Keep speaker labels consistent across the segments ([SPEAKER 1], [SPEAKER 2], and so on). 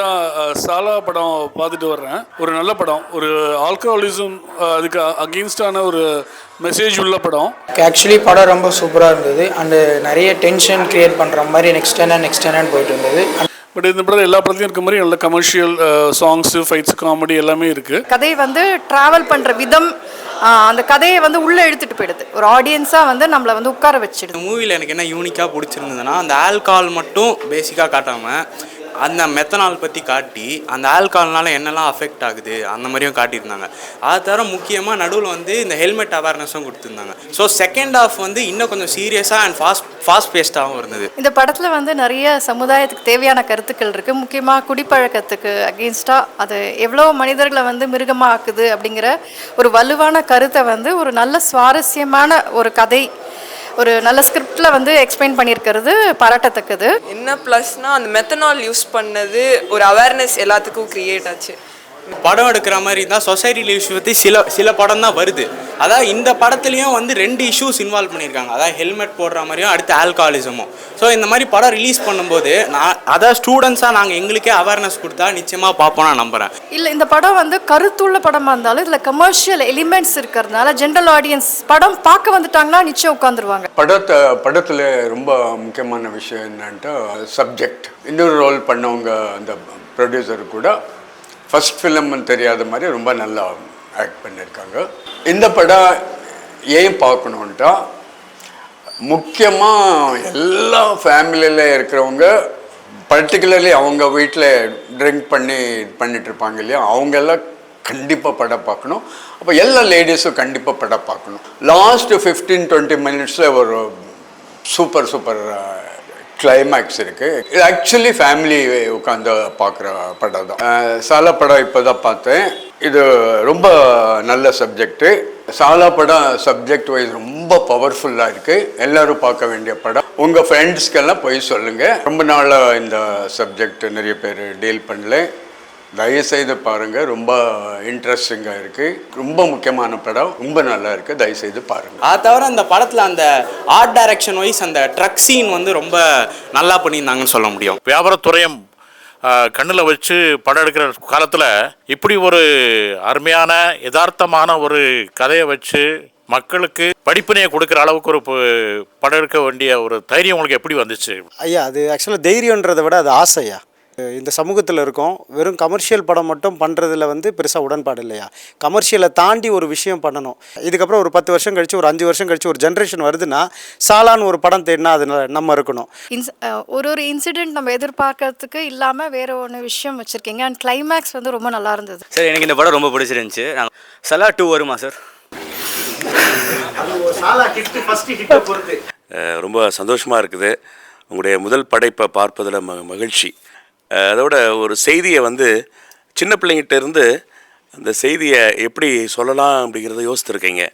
[SPEAKER 1] தான் சாலா படம் பார்த்துட்டு வர்றேன். ஒரு நல்ல படம். ஒரு ஆல்கஹாலிசம் அதுக்கு அகெயின்ஸ்டான ஒரு மெசேஜ் உள்ள படம்.
[SPEAKER 2] ஆக்சுவலி படம் ரொம்ப சூப்பராக இருந்தது. அண்டு நிறைய டென்ஷன் கிரியேட் பண்ணுற மாதிரி நெக்ஸ்ட் என்ன நெக்ஸ்ட் போயிட்டு இருந்தது.
[SPEAKER 1] பட் இந்த படம் எல்லா படத்துலையும் இருக்க மாதிரி நல்ல கமர்ஷியல் சாங்ஸு ஃபைட்ஸ் காமெடி எல்லாமே இருக்குது
[SPEAKER 3] கதை வந்து ட்ராவல் பண்ணுற விதம் அந்த கதையை வந்து உள்ளே இழுத்துட்டு போயிடுது. ஒரு ஆடியன்ஸாக வந்து நம்மளை வந்து உட்கார வச்சிடுது.
[SPEAKER 4] மூவியில் எனக்கு என்ன யூனிக்காக பிடிச்சிருந்ததுன்னா அந்த ஆல்கஹால் மட்டும் பேசிக்காக காட்டாமல் அந்த மெத்தனால் பற்றி காட்டி அந்த ஆல்கஹால்னால என்னெல்லாம் அஃபெக்ட் ஆகுது அந்த மாதிரியும் காட்டியிருந்தாங்க. அது தவிர முக்கியமாக நடுவில் வந்து இந்த ஹெல்மெட் அவேர்னஸும் கொடுத்துருந்தாங்க. ஸோ செகண்ட் ஆஃப் வந்து இன்னும் கொஞ்சம் சீரியஸாக அண்ட் ஃபாஸ்ட் ஃபாஸ்ட் பேஸ்டாகவும் இருந்தது.
[SPEAKER 3] இந்த படத்தில் வந்து நிறைய சமுதாயத்துக்கு தேவையான கருத்துக்கள் இருக்குது முக்கியமாக குடிப்பழக்கத்துக்கு அகெயின்ஸ்டாக அது எவ்வளோ மனிதர்களை வந்து மிருகமாக ஆக்குது அப்படிங்கிற ஒரு வலுவான கருத்தை வந்து ஒரு நல்ல சுவாரஸ்யமான ஒரு கதை ஒரு நல்ல ஸ்கிரிப்டில் வந்து எக்ஸ்பிளைன் பண்ணியிருக்கிறது பாராட்டத்தக்கது.
[SPEAKER 5] என்ன ப்ளஸ்னால் அந்த மெத்தனால் யூஸ் பண்ணது ஒரு அவேர்னஸ் எல்லாத்துக்கும் க்ரியேட் ஆச்சு.
[SPEAKER 4] படம் எடுக்கிற மாதிரி தான் சொசைட்டியில் இஷ்யூ பற்றி சில சில படம் தான் வருது. அதாவது இந்த படத்துலையும் வந்து ரெண்டு இஷ்யூஸ் இன்வால்வ் பண்ணியிருக்காங்க. அதாவது ஹெல்மெட் போடுற மாதிரியும் அடுத்து ஆல்கஹாலிசமும் ஸோ இந்த மாதிரி படம் ரிலீஸ் பண்ணும்போது நான் அதாவது ஸ்டூடெண்ட்ஸாக நாங்கள் எங்களுக்கே அவேர்னஸ் கொடுத்தா நிச்சயமாக பார்ப்போம் நான் நம்புகிறேன்
[SPEAKER 3] இல்லை இந்த படம் வந்து கருத்துள்ள படமாக இருந்தாலும் இதில் கமர்ஷியல் எலிமெண்ட்ஸ் இருக்கிறதுனால ஜென்ரல் ஆடியன்ஸ் படம் பார்க்க வந்துட்டாங்கன்னா நிச்சயம் உட்காந்துருவாங்க
[SPEAKER 6] படத்தை படத்தில் ரொம்ப முக்கியமான விஷயம் என்னன்ட்டு சப்ஜெக்ட் இன்னொரு ரோல் பண்ணவங்க அந்த ப்ரொடியூசர் கூட ஃபர்ஸ்ட் ஃபிலிம்னு தெரியாத மாதிரி ரொம்ப நல்லா ஆக்ட் பண்ணியிருக்காங்க. இந்த படம் ஏன் பார்க்கணுன்ட்டா முக்கியமாக எல்லா ஃபேமிலியில் இருக்கிறவங்க பர்டிகுலர்லி அவங்க வீட்டில் ட்ரிங்க் பண்ணி பண்ணிட்டு இருப்பாங்க இல்லையா அவங்கெல்லாம் கண்டிப்பாக படம் பார்க்கணும். அப்போ எல்லா லேடிஸும் கண்டிப்பாக படம் பார்க்கணும். லாஸ்ட்டு ஃபிஃப்டீன் டுவெண்ட்டி மினிட்ஸில் ஒரு சூப்பர் சூப்பர் கிளைமேக்ஸ் இருக்குது இது ஆக்சுவலி ஃபேமிலி உட்காந்து பார்க்குற படம் தான். சாலா படம் இப்போ தான் பார்த்தேன். இது ரொம்ப நல்ல சப்ஜெக்ட்டு சாலா படம் சப்ஜெக்ட் வைஸ் ரொம்ப பவர்ஃபுல்லாக இருக்குது எல்லோரும் பார்க்க வேண்டிய படம். உங்கள் ஃப்ரெண்ட்ஸ்க்கெல்லாம் போய் சொல்லுங்கள் ரொம்ப நாளாக இந்த சப்ஜெக்ட் நிறைய பேர் டீல் பண்ணல. தயவுசெய்து பாருங்கள் ரொம்ப இன்ட்ரெஸ்டிங்காக இருக்குது ரொம்ப முக்கியமான படம். ரொம்ப நல்லா இருக்குது தயவுசெய்து பாருங்கள்
[SPEAKER 4] அது தவிர அந்த படத்தில் அந்த ஆர்ட் டைரக்ஷன் வைஸ் அந்த ட்ரக் சீன் வந்து ரொம்ப நல்லா பண்ணியிருந்தாங்கன்னு சொல்ல முடியும்.
[SPEAKER 7] வியாபாரத்துறையும் கண்ணில் வச்சு படம் எடுக்கிற காலத்தில் இப்படி ஒரு அருமையான யதார்த்தமான ஒரு கதையை வச்சு மக்களுக்கு படிப்பினையை கொடுக்குற அளவுக்கு ஒரு படம் எடுக்க வேண்டிய ஒரு தைரியம் உங்களுக்கு எப்படி வந்துச்சு?
[SPEAKER 8] ஐயா அது ஆக்சுவலாக தைரியன்றதை விட அது ஆசையா இந்த சமூகத்தில் இருக்கோம் வெறும் கமர்ஷியல் படம் மட்டும் பண்ணுறதுல வந்து பெருசாக உடன்பாடு இல்லையா? கமர்ஷியலை தாண்டி ஒரு விஷயம் பண்ணணும். இதுக்கப்புறம் ஒரு பத்து வருஷம் கழிச்சு ஒரு அஞ்சு வருஷம் கழிச்சு ஒரு ஜென்ரேஷன் வருதுன்னா சாலான்னு ஒரு படம் தேடினா அது நம்ம இருக்கணும்.
[SPEAKER 3] ஒரு ஒரு இன்சிடென்ட் நம்ம எதிர்பார்க்கறதுக்கு இல்லாமல் வேற ஒன்று விஷயம் வச்சுருக்கீங்க. அண்ட் கிளைமேக்ஸ் வந்து ரொம்ப நல்லா இருந்தது.
[SPEAKER 9] சார் எனக்கு இந்த படம் ரொம்ப பிடிச்சிருந்துச்சு. சலா டூ வருமா சார்
[SPEAKER 10] ரொம்ப சந்தோஷமாக இருக்குது. உங்களுடைய முதல் படைப்பை பார்ப்பதில் ம மகிழ்ச்சி. அதோட ஒரு செய்தியை வந்து சின்ன பிள்ளைங்கிட்ட இருந்து அந்த செய்தியை எப்படி சொல்லலாம் அப்படிங்கிறத யோசித்துருக்கீங்க.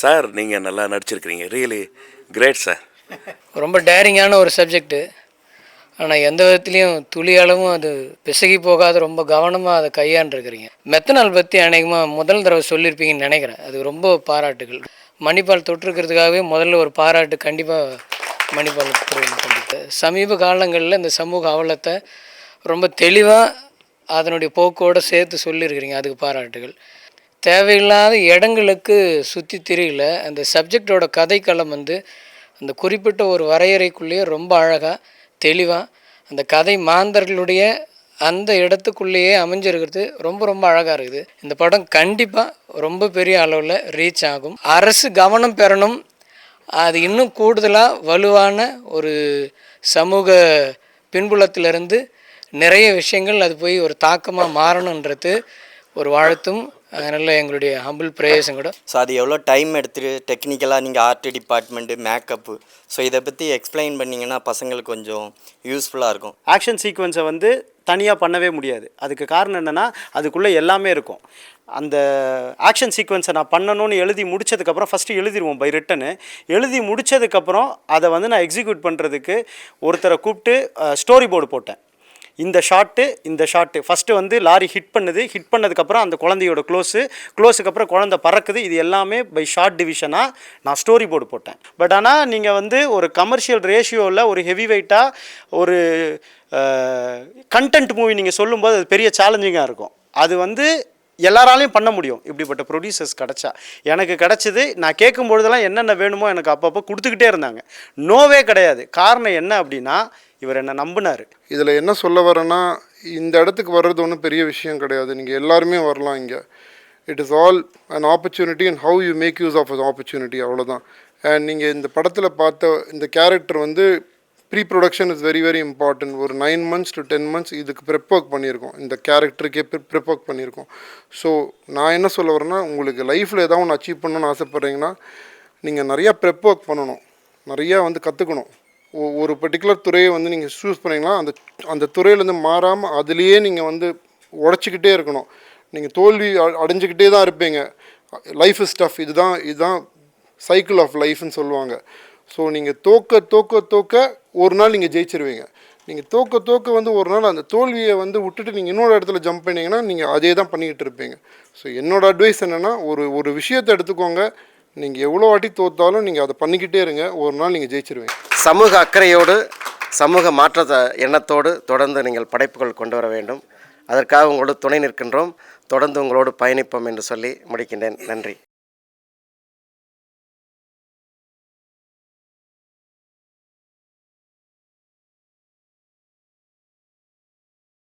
[SPEAKER 10] சார் நீங்கள் நல்லா நடிச்சிருக்கிறீங்க. ரியலி கிரேட் சார்
[SPEAKER 2] ரொம்ப டேரிங்கான ஒரு சப்ஜெக்ட்டு ஆனால் எந்த விதத்துலேயும் துளி அளவும் அது பிசகி போகாத ரொம்ப கவனமாக அதை கையாண்டுருக்கிறீங்க. மெத்தனால் பற்றி அநேகமாக முதல் தடவை சொல்லியிருப்பீங்கன்னு நினைக்கிறேன். அது ரொம்ப பாராட்டுகள். மணிப்பால் தொட்டிருக்கிறதுக்காகவே முதல்ல ஒரு பாராட்டு கண்டிப்பாக மணிப்பால் கொண்டு சமீப காலங்களில் இந்த சமூக அவலத்தை ரொம்ப தெளிவாக அதனுடைய போக்கோடு சேர்த்து சொல்லியிருக்கிறீங்க அதுக்கு பாராட்டுகள். தேவையில்லாத இடங்களுக்கு சுற்றி திரியல அந்த சப்ஜெக்டோட கதைக்களம் வந்து அந்த குறிப்பிட்ட ஒரு வரையறைக்குள்ளேயே ரொம்ப அழகாக தெளிவாக அந்த கதை மாந்தர்களுடைய அந்த இடத்துக்குள்ளேயே அமைஞ்சிருக்கிறது. ரொம்ப ரொம்ப அழகாக இருக்குது. இந்த படம் கண்டிப்பாக ரொம்ப பெரிய அளவில் ரீச் ஆகும். அரசு கவனம் பெறணும். அது இன்னும் கூடுதலாக வலுவான ஒரு சமூக பின்புலத்திலிருந்து நிறைய விஷயங்கள் அது போய் ஒரு தாக்கமாக மாறணுன்றது ஒரு வாழ்த்தும் அதனால் எங்களுடைய ஹம்பிள் பிரேயஸும் கூட
[SPEAKER 9] ஸோ அது எவ்வளோ டைம் எடுத்துட்டு டெக்னிக்கலாக நீங்கள் ஆர்ட் டிபார்ட்மெண்ட்டு மேக்கப்பு ஸோ இதை பற்றி எக்ஸ்பிளைன் பண்ணிங்கன்னா பசங்களுக்கு கொஞ்சம் யூஸ்ஃபுல்லாக இருக்கும்.
[SPEAKER 8] ஆக்ஷன் சீக்வன்ஸை வந்து தனியாக பண்ணவே முடியாது. அதுக்கு காரணம் என்னென்னா அதுக்குள்ளே எல்லாமே இருக்கும். அந்த ஆக்ஷன் சீக்வன்ஸை நான் பண்ணணும்னு எழுதி முடிச்சதுக்கப்புறம் ஃபஸ்ட்டு எழுதிடுவோம் பை ரிட்டனு எழுதி முடிச்சதுக்கப்புறம் அதை வந்து நான் எக்ஸிக்யூட் பண்ணுறதுக்கு ஒருத்தரை கூப்பிட்டு ஸ்டோரி போர்டு போட்டேன். இந்த ஷாட்டு இந்த ஷாட்டு. ஃபஸ்ட்டு வந்து லாரி ஹிட் பண்ணுது. ஹிட் பண்ணதுக்கப்புறம் அந்த குழந்தையோட க்ளோஸு க்ளோஸுக்கு அப்புறம் குழந்தை பறக்குது. இது எல்லாமே பை ஷார்ட் டிவிஷனாக நான் ஸ்டோரி போர்டு போட்டேன். பட் ஆனால் நீங்கள் வந்து ஒரு கமர்ஷியல் ரேஷியோவில் ஒரு ஹெவி வெயிட்டாக ஒரு கண்டென்ட் மூவி நீங்கள் சொல்லும்போது அது பெரிய சேலஞ்சிங்காக இருக்கும். அது வந்து எல்லாராலையும் பண்ண முடியும். இப்படிப்பட்ட ப்ரொடியூசர்ஸ் கிடச்சா. எனக்கு கிடச்சிது நான் கேட்கும் பொழுதெல்லாம் என்னென்ன வேணுமோ எனக்கு அப்பப்போ கொடுத்துக்கிட்டே இருந்தாங்க. நோவே கிடையாது. காரணம் என்ன அப்படின்னா இவர் என்னை நம்பினார்.
[SPEAKER 11] இதில் என்ன சொல்ல வரேன்னா இந்த இடத்துக்கு வர்றது ஒன்றும் பெரிய விஷயம் கிடையாது. நீங்கள் எல்லாருமே வரலாம் இங்கே. It is all an opportunity and how you make use of an opportunity அவ்வளோதான் அண்ட் நீங்கள் இந்த படத்தில் பார்த்த இந்த கேரக்டர் வந்து pre production is very very important ஒரு nine months to ten months இதுக்கு ப்ரெப் ஒர்க் பண்ணியிருக்கோம். இந்த கேரக்டருக்கே ப்ரெப் ஒர்க் பண்ணியிருக்கோம். ஸோ நான் என்ன சொல்ல வரேன்னா உங்களுக்கு லைஃப்பில் ஏதாவது ஒன்று அச்சீவ் பண்ணணும்னு ஆசைப்பட்றீங்கன்னா நீங்கள் நிறையா ப்ரெப் ஒர்க் பண்ணணும். நிறையா வந்து கற்றுக்கணும் ஒரு பர்டிகுலர் துறையை வந்து நீங்கள் சூஸ் பண்ணிங்கன்னா அந்த அந்த துறையிலேருந்து மாறாமல் அதுலேயே நீங்கள் வந்து உடச்சிக்கிட்டே இருக்கணும். நீங்கள் தோல்வி அ- அடைஞ்சுக்கிட்டே தான் இருப்பீங்க. லைஃப் இஸ் டஃப் இதுதான் இதுதான் சைக்கிள் ஆஃப் லைஃப்னு சொல்லுவாங்க. ஸோ நீங்கள் தோக்க தோக்க தோக்க ஒரு நாள் நீங்கள் ஜெயிச்சிருவீங்க. நீங்கள் தோக்க தோக்க வந்து ஒரு நாள் அந்த தோல்வியை வந்து விட்டுட்டு நீங்கள் இன்னொரு இடத்துல ஜம்ப் பண்ணிங்கன்னா நீங்கள் அதே தான் பண்ணிக்கிட்டு இருப்பீங்க. ஸோ என்னோடய அட்வைஸ் என்னென்னா ஒரு ஒரு விஷயத்தை எடுத்துக்கோங்க. நீங்கள் எவ்வளோ வாட்டி தோத்தாலும் நீங்கள் அதை பண்ணிக்கிட்டே இருங்க. ஒரு நாள் நீங்கள் ஜெயிச்சிருவீங்க.
[SPEAKER 12] சமூக அக்கறையோடு சமூக மாற்றத்தை எண்ணத்தோடு தொடர்ந்து நீங்கள் படைப்புகள் கொண்டு வர வேண்டும். அதற்காக உங்களோடு துணை நிற்கின்றோம். தொடர்ந்து உங்களோடு பயணிப்போம் என்று சொல்லி முடிக்கின்றேன். நன்றி.